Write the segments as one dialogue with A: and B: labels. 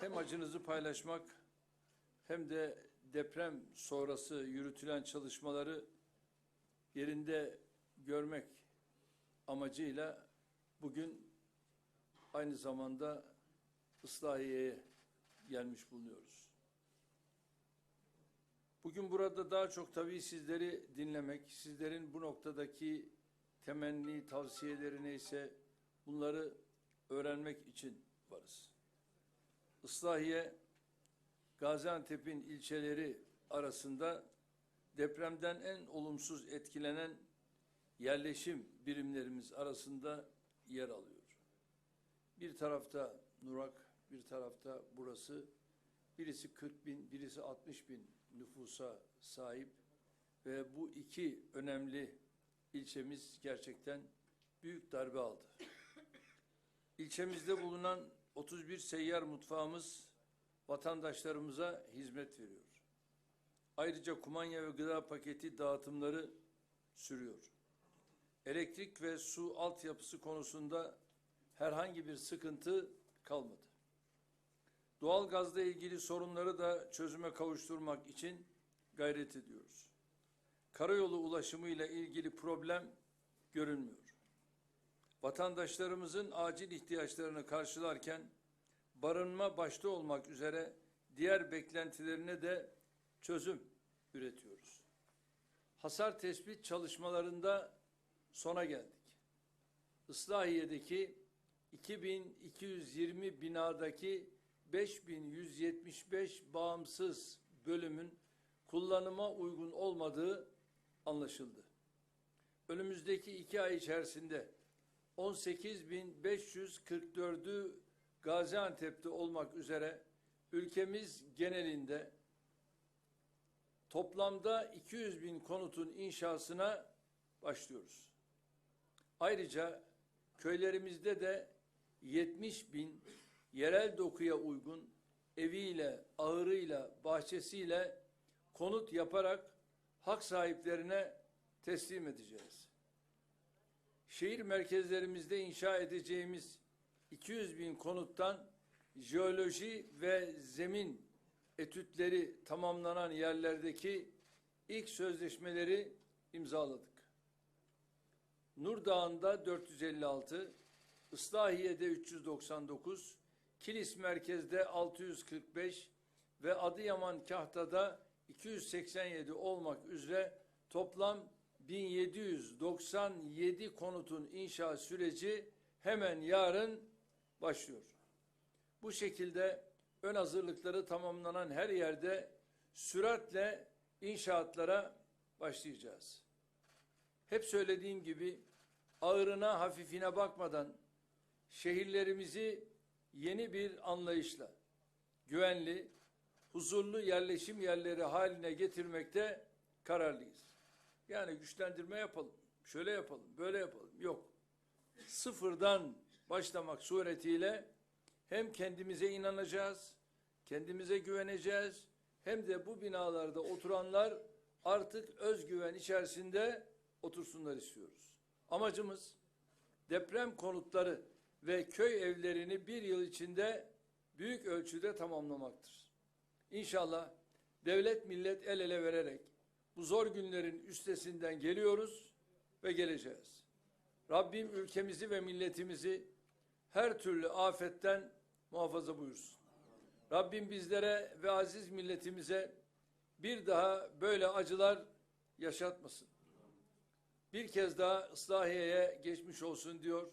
A: hem acınızı paylaşmak hem de deprem sonrası yürütülen çalışmaları yerinde görmek amacıyla bugün aynı zamanda Islahiye'ye gelmiş bulunuyoruz. Bugün burada daha çok tabii sizleri dinlemek, sizlerin bu noktadaki temenni, tavsiyeleri neyse bunları öğrenmek için varız. Islahiye, Gaziantep'in ilçeleri arasında depremden en olumsuz etkilenen yerleşim birimlerimiz arasında yer alıyor. Bir tarafta Nurak, bir tarafta burası. Birisi 40 bin, birisi 60 bin nüfusa sahip ve bu iki önemli ilçemiz gerçekten büyük darbe aldı. İlçemizde bulunan 31 seyyar mutfağımız vatandaşlarımıza hizmet veriyor. Ayrıca kumanya ve gıda paketi dağıtımları sürüyor. Elektrik ve su altyapısı konusunda herhangi bir sıkıntı kalmadı. Doğal gazla ilgili sorunları da çözüme kavuşturmak için gayret ediyoruz. Karayolu ulaşımıyla ilgili problem görünmüyor. Vatandaşlarımızın acil ihtiyaçlarını karşılarken barınma başta olmak üzere diğer beklentilerine de çözüm üretiyoruz. Hasar tespit çalışmalarında sona geldik. Islahiye'deki 2220 binadaki 5175 bağımsız bölümün kullanıma uygun olmadığı anlaşıldı. Önümüzdeki iki ay içerisinde 18.544'ü Gaziantep'te olmak üzere ülkemiz genelinde toplamda 200 bin konutun inşasına başlıyoruz. Ayrıca köylerimizde de 70 bin yerel dokuya uygun eviyle, ahırıyla, bahçesiyle konut yaparak hak sahiplerine teslim edeceğiz. Şehir merkezlerimizde inşa edeceğimiz 200 bin konuttan jeoloji ve zemin etütleri tamamlanan yerlerdeki ilk sözleşmeleri imzaladık. Nur Dağı'nda 456, Islahiye'de 399, Kilis merkezde 645 ve Adıyaman Kahta'da 287 olmak üzere toplam 1797 konutun inşa süreci hemen yarın başlıyor. Bu şekilde ön hazırlıkları tamamlanan her yerde süratle inşaatlara başlayacağız. Hep söylediğim gibi ağırına hafifine bakmadan şehirlerimizi yeni bir anlayışla güvenli, huzurlu yerleşim yerleri haline getirmekte kararlıyız. Yani güçlendirme yapalım, şöyle yapalım, böyle yapalım. Yok. Sıfırdan başlamak suretiyle hem kendimize inanacağız, kendimize güveneceğiz, hem de bu binalarda oturanlar artık özgüven içerisinde otursunlar istiyoruz. Amacımız deprem konutları ve köy evlerini bir yıl içinde büyük ölçüde tamamlamaktır. İnşallah devlet millet el ele vererek bu zor günlerin üstesinden geliyoruz ve geleceğiz. Rabbim ülkemizi ve milletimizi her türlü afetten muhafaza buyursun. Rabbim bizlere ve aziz milletimize bir daha böyle acılar yaşatmasın. Bir kez daha Islahiye'ye geçmiş olsun diyor.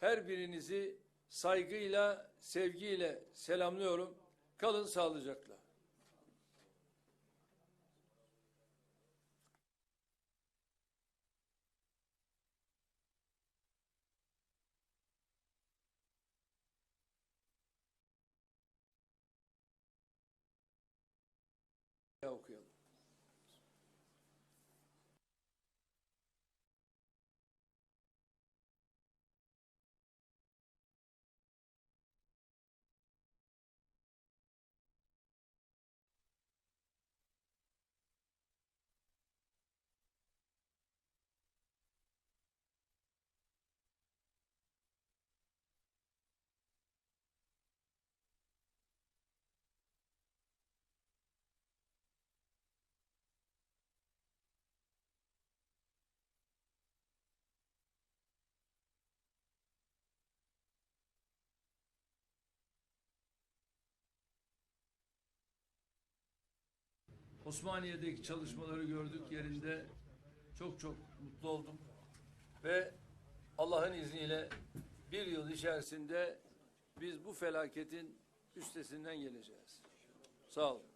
A: Her birinizi saygıyla, sevgiyle selamlıyorum. Kalın sağlıcakla. É o que? Osmaniye'deki çalışmaları gördük yerinde. Çok çok mutlu oldum. Ve Allah'ın izniyle bir yıl içerisinde biz bu felaketin üstesinden geleceğiz. Sağ olun.